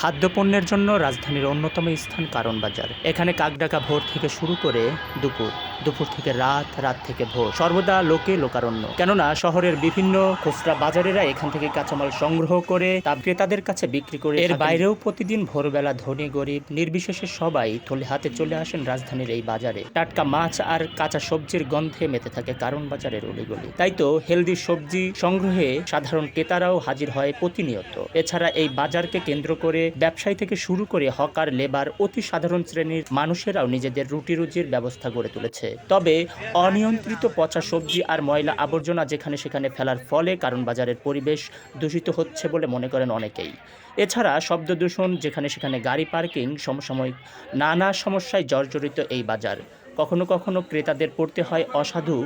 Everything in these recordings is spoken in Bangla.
খাদ্যপণ্যের জন্য রাজধানীর অন্যতম স্থান কারণ বাজার এখানে কাকডাকা ভোর থেকে শুরু করে দুপুর। দুপুর থেকে রাত রাত থেকে ভোর। সর্বদা লোকে লোকারণ্য। কেননা শহরের বিভিন্ন খুচরা বাজারেরা এখান থেকে কাঁচামাল সংগ্রহ করে তা ক্রেতাদের কাছে বিক্রি করে এর বাইরেও প্রতিদিন ভোরবেলা ধনী গরিব নির্বিশেষে সবাই থলে হাতে চলে আসেন রাজধানীর এই বাজারে। টাটকা মাছ আর কাঁচা সবজির গন্ধে মেতে থাকে কারণ বাজারের অলিগলি। তাই তো হেলদি সবজি সংগ্রহে সাধারণ ক্রেতারাও হাজির হয় প্রতিনিয়ত। এছাড়া এই বাজারকে কেন্দ্র করে ব্যবসায়ী থেকে শুরু করে হকার লেবার অতি সাধারণ শ্রেণির মানুষেরাও নিজেদের রুটি রুজির ব্যবস্থা গড়ে তুলেছে। তবে অনিয়ন্ত্রিত পচা সবজি আর ময়লা আবর্জনা যেখানে সেখানে ফেলার ফলে কারণ বাজারের পরিবেশ দূষিত হচ্ছে বলে মনে করেন অনেকেই। এছাড়া শব্দ দূষণ যেখানে সেখানে গাড়ি পার্কিং, সমসাময়িক নানা সমস্যায় জর্জরিত এই বাজার। কখনো কখনো ক্রেতাদের পড়তে হয় অসাধু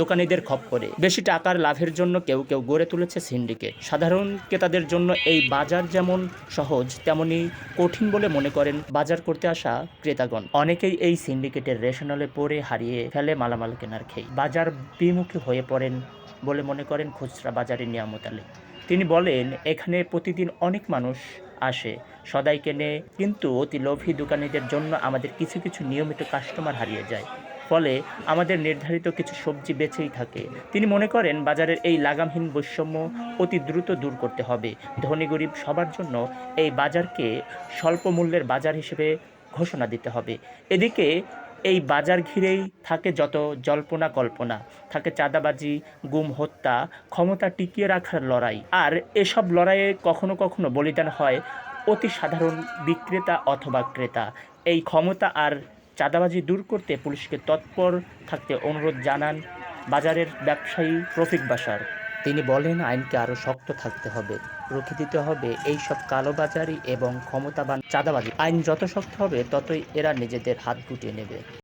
দোকানীদের খপ্পরে বেশি টাকার লাভের জন্য কেউ কেউ গড়ে তুলেছে সিন্ডিকেট। সাধারণ ক্রেতাদের জন্য এই বাজার যেমন সহজ, তেমনি কঠিন বলে মনে করেন বাজার করতে আসা ক্রেতাগণ। অনেকেই এই সিন্ডিকেটের রেশনলে পড়ে হারিয়ে ফেলে মালামাল কেনার খেয়ে বাজার বিমুখী হয়ে পড়েন বলে মনে করেন খুচরা বাজারের নিয়ামত আলী। তিনি বলেন, এখানে প্রতিদিন অনেক মানুষ আসে। সদাই কেনে কিন্তু অতি লোভী দোকানিদের জন্য আমাদের কিছু কিছু নিয়মিত কাস্টমার হারিয়ে যায়। ফলে আমাদের নির্ধারিত কিছু সবজি বেঁচেই থাকে। তিনি মনে করেন, বাজারের এই লাগামহীন বৈষম্য অতি দ্রুত দূর করতে হবে। ধনী গরিব সবার জন্য এই বাজারকে স্বল্প মূল্যের বাজার হিসেবে ঘোষণা দিতে হবে। এদিকে এই বাজার ঘিরেই থাকে যত জল্পনা কল্পনা, থাকে চাঁদাবাজি, গুম, হত্যা, ক্ষমতা টিকিয়ে রাখার লড়াই। আর এসব লড়াইয়ে কখনো কখনো বলিদান হয় অতি সাধারণ বিক্রেতা অথবা ক্রেতা। এই ক্ষমতা আর চাঁদাবাজি দূর করতে পুলিশকে তৎপর থাকতে অনুরোধ জানান বাজারের ব্যবসায়ী রফিক বাসার তিনি বলেন, আইনকে আরও শক্ত থাকতে হবে, রুখে দিতে হবে এই সব কালোবাজারি এবং ক্ষমতাবান চাঁদাবাজি। আইন যত শক্ত হবে, ততই এরা নিজেদের হাত গুটিয়ে নেবে।